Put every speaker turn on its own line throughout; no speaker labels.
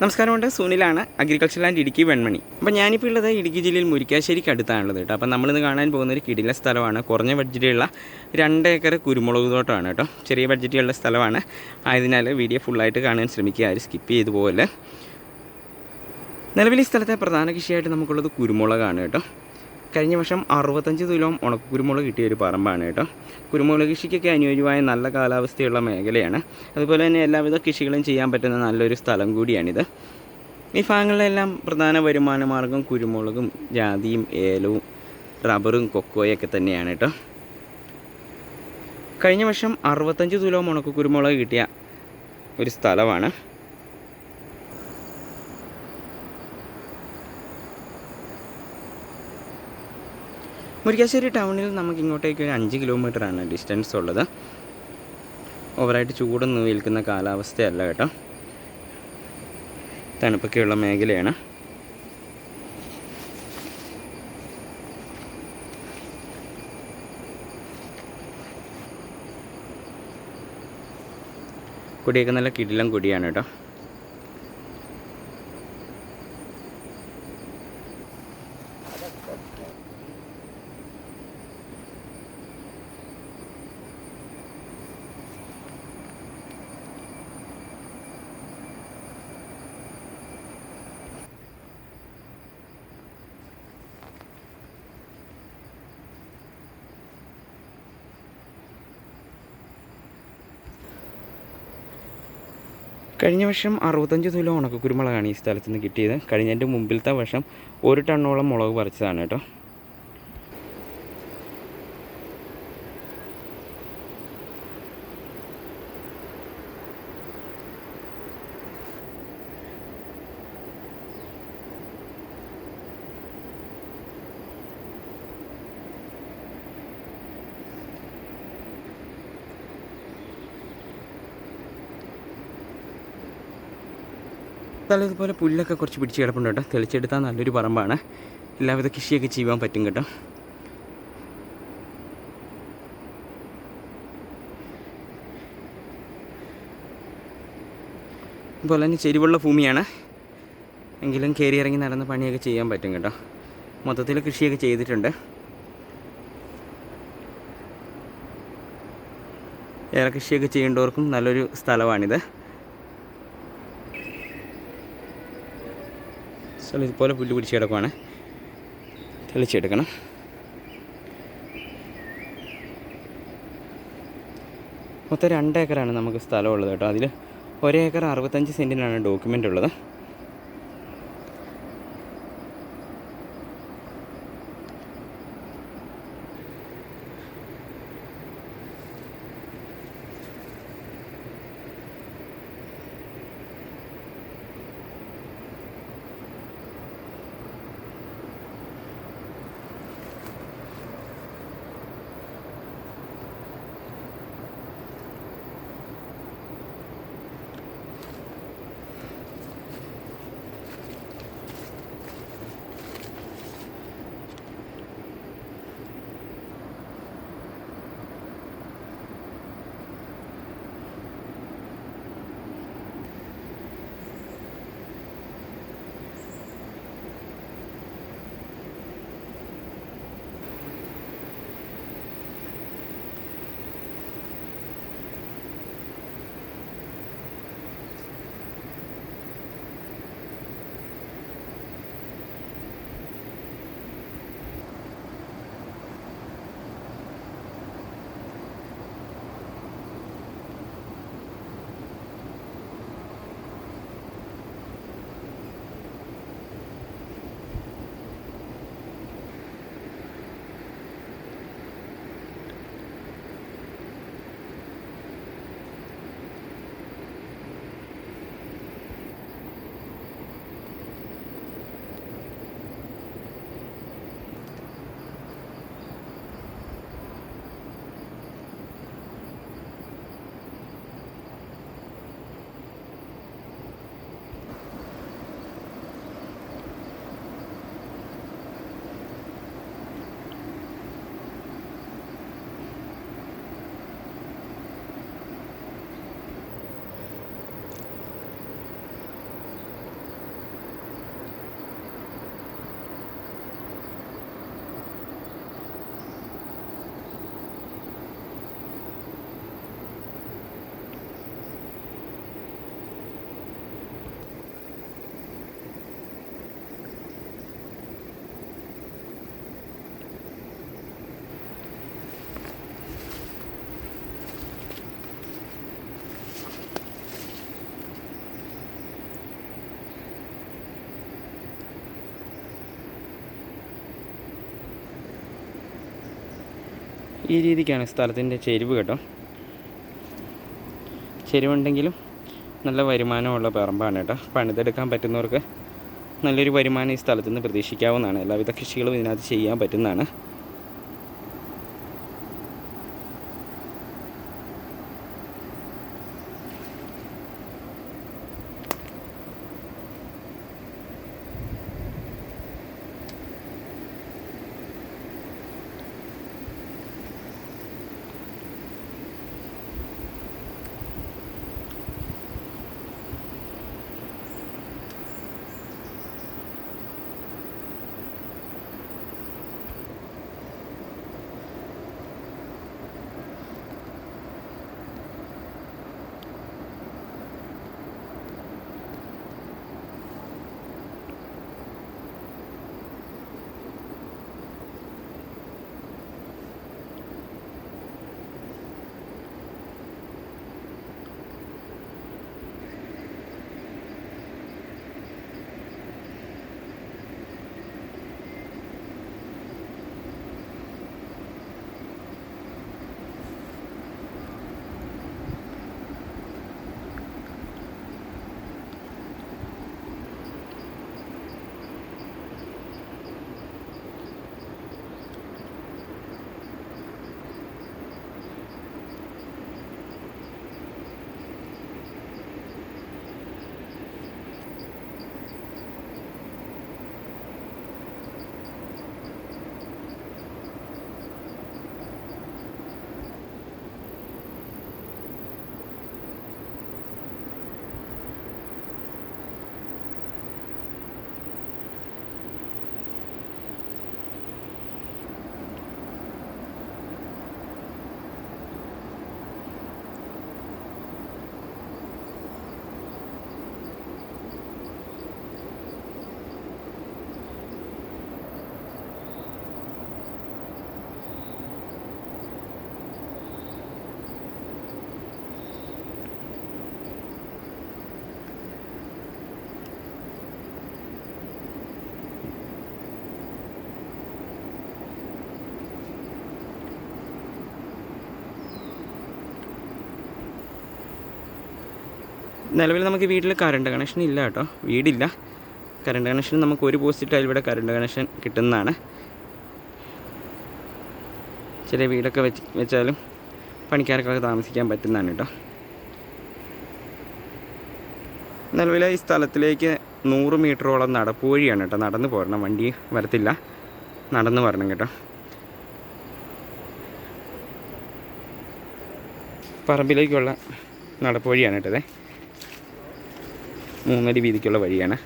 നമസ്കാരമുണ്ട്. സുനിലാണ് agriculture land Idukki Venmani. അപ്പോൾ ഞാനിപ്പോൾ ഉള്ളത് ഇടുക്കി ജില്ലയിൽ മുരിക്കാശ്ശേരിക്ക് അടുത്താണുള്ളത് കേട്ടോ. അപ്പോൾ നമ്മളിന്ന് കാണാൻ പോകുന്ന ഒരു കിടില സ്ഥലമാണ്. കുറഞ്ഞ ബഡ്ജറ്റിലുള്ള രണ്ട് ഏക്കർ കുരുമുളക് തോട്ടമാണ് കേട്ടോ. ചെറിയ ബഡ്ജറ്റുള്ള സ്ഥലമാണ്. ആയതിനാൽ വീഡിയോ ഫുള്ളായിട്ട് കാണാൻ ശ്രമിക്കുക. ആരും സ്കിപ്പ് ചെയ്തു പോകല്ലേ നിലവിൽ ഈ സ്ഥലത്തെ പ്രധാന കൃഷിയായിട്ട് നമുക്കുള്ളത് കുരുമുളകാണ് കേട്ടോ. കഴിഞ്ഞ വർഷം അറുപത്തഞ്ച് തുലോം ഉണക്കക്കുരുമുളക് കിട്ടിയ ഒരു പറമ്പാണ് കേട്ടോ. കുരുമുളക് കൃഷിക്കൊക്കെ അനുയോജ്യമായ നല്ല കാലാവസ്ഥയുള്ള മേഖലയാണ്. അതുപോലെ തന്നെ എല്ലാവിധ കൃഷികളും ചെയ്യാൻ പറ്റുന്ന നല്ലൊരു സ്ഥലം കൂടിയാണിത്. ഈ ഭാഗങ്ങളിലെല്ലാം പ്രധാന വരുമാന മാർഗം കുരുമുളകും ജാതിയും ഏലവും റബ്ബറും കൊക്കോയൊക്കെ തന്നെയാണ് കേട്ടോ. കഴിഞ്ഞ വർഷം അറുപത്തഞ്ച് തുലോം ഉണക്കക്കുരുമുളക് കിട്ടിയ ഒരു സ്ഥലമാണ്. മുരിക്കാശ്ശേരി ടൗണിൽ നമുക്ക് ഇങ്ങോട്ടേക്ക് ഒരു അഞ്ച് കിലോമീറ്ററാണ് ഡിസ്റ്റൻസ് ഉള്ളത് ഓവറായിട്ട് ചൂടൊന്നും ഏൽക്കുന്ന കാലാവസ്ഥയല്ല കേട്ടോ. തണുപ്പൊക്കെയുള്ള മേഖലയാണ്. കൊടിയൊക്കെ നല്ല കിടിലം കൊടിയാണ് കേട്ടോ. കഴിഞ്ഞ വർഷം അറുപത്തഞ്ച് കിലോ ഉണക്ക കുരുമുളകാണ് ഈ സ്ഥലത്ത് നിന്ന് കിട്ടിയത്. കഴിഞ്ഞതിന്റെ മുമ്പിലത്തെ വർഷം ഒരു ടണ്ണോളം മുളക് പറിച്ചതാണ് കേട്ടോ. സ്ഥലം ഇതുപോലെ പുല്ലൊക്കെ കുറച്ച് പിടിച്ച് കിടപ്പുണ്ട് കേട്ടോ. തെളിച്ചെടുത്താൽ നല്ലൊരു പറമ്പാണ്. എല്ലാവിധ കൃഷിയൊക്കെ ചെയ്യാൻ പറ്റും കേട്ടോ. അതുപോലെ തന്നെ ചെരിവുള്ള ഭൂമിയാണ്. എങ്കിലും കയറി ഇറങ്ങി നടന്ന് പണിയൊക്കെ ചെയ്യാൻ പറ്റും കേട്ടോ. മൊത്തത്തിൽ കൃഷിയൊക്കെ ചെയ്തിട്ടുണ്ട്. ഏറെ കൃഷിയൊക്കെ ചെയ്യേണ്ടവർക്കും നല്ലൊരു സ്ഥലമാണിത്. സ്ഥലം ഇതുപോലെ പുല്ല് പിടിച്ച് കിടക്കുവാണ്. തെളിച്ചെടുക്കണം. മൊത്തം രണ്ട് ഏക്കറാണ് നമുക്ക് സ്ഥലമുള്ളത് കേട്ടോ. അതിൽ ഒരേക്കർ അറുപത്തഞ്ച് സെന്റിനാണ് ഡോക്യുമെന്റ് ഉള്ളത്. ഈ രീതിക്കാണ് സ്ഥലത്തിന്റെ ചെരിവ് കേട്ടോ. ചെരിവുണ്ടെങ്കിലും നല്ല വരുമാനമുള്ള പറമ്പാണ് കേട്ടോ. പണിതെടുക്കാൻ പറ്റുന്നവർക്ക് നല്ലൊരു വരുമാനം ഈ സ്ഥലത്ത് നിന്ന് പ്രതീക്ഷിക്കാവുന്നതാണ്. എല്ലാവിധ കൃഷികളും ഇതിനകത്ത് ചെയ്യാൻ പറ്റുന്നതാണ്. നിലവിൽ നമുക്ക് വീട്ടിൽ കറണ്ട് കണക്ഷൻ ഇല്ല കേട്ടോ. വീടില്ല. കറണ്ട് കണക്ഷൻ നമുക്ക് ഒരു പോസ്റ്റ് ഇവിടെ കറണ്ട് കണക്ഷൻ കിട്ടുന്നതാണ്. ചെറിയ വീടൊക്കെ വെച്ച് വെച്ചാലും പണിക്കാർക്കൊക്കെ താമസിക്കാൻ പറ്റുന്നതാണ് കേട്ടോ. നിലവിൽ ഈ സ്ഥലത്തിലേക്ക് നൂറ് മീറ്ററോളം നടപ്പുവഴിയാണ് കേട്ടോ. നടന്ന് പോരണം. വണ്ടി വരത്തില്ല. നടന്ന് വരണം കേട്ടോ. പറമ്പിലേക്കുള്ള നടപ്പുവഴിയാണ് കേട്ടത് മൂന്നടി വീതിക്കുള്ള വഴിയാണ്.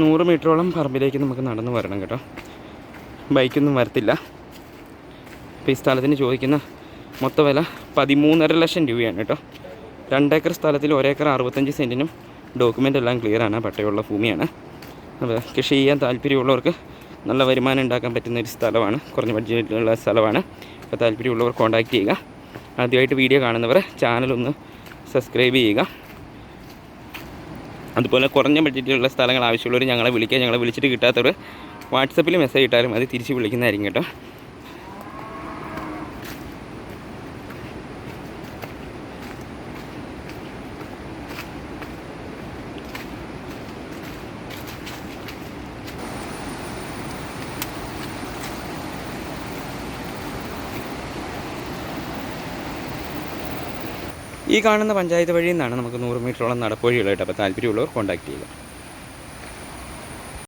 നൂറ് മീറ്ററോളം പറമ്പിലേക്ക് നമുക്ക് നടന്നു വരണം കേട്ടോ. ബൈക്കൊന്നും വരത്തില്ല. അപ്പോൾ ഈ സ്ഥലത്തിന് ചോദിക്കുന്ന മൊത്ത വില പതിമൂന്നര ലക്ഷം രൂപയാണ് കേട്ടോ. രണ്ടേക്കർ സ്ഥലത്തിൽ ഒരേക്കർ അറുപത്തഞ്ച് സെന്റിനും ഡോക്യുമെന്റ് എല്ലാം ക്ലിയറാണ് പട്ടയമുള്ള ഭൂമിയാണ്. അപ്പോൾ കൃഷി ചെയ്യാൻ താല്പര്യമുള്ളവർക്ക് നല്ല വരുമാനം ഉണ്ടാക്കാൻ പറ്റുന്ന ഒരു സ്ഥലമാണ് കുറഞ്ഞ ബഡ്ജറ്റിലുള്ള സ്ഥലമാണ്. അപ്പോൾ താല്പര്യമുള്ളവർ കോൺടാക്റ്റ് ചെയ്യുക. ആദ്യമായിട്ട് വീഡിയോ കാണുന്നവർ ചാനലൊന്ന് സബ്സ്ക്രൈബ് ചെയ്യുക. അതുപോലെ കുറഞ്ഞ ബഡ്ജറ്റിലുള്ള സ്ഥലങ്ങൾ ആവശ്യമുള്ളവർ ഞങ്ങളെ വിളിക്കുക. ഞങ്ങളെ വിളിച്ചിട്ട് കിട്ടാത്തവർ വാട്സപ്പിൽ മെസ്സേജ് ഇട്ടാലും അത് തിരിച്ച് വിളിക്കുന്നതായിരിക്കും കേട്ടോ. ഈ കാണുന്ന പഞ്ചായത്ത് വഴിയിൽ നിന്നാണ് നമുക്ക് നൂറ് മീറ്ററോളം നടപ്പുവഴിയുള്ളത് അപ്പോൾ താല്പര്യമുള്ളവർ കോൺടാക്ട് ചെയ്യുക.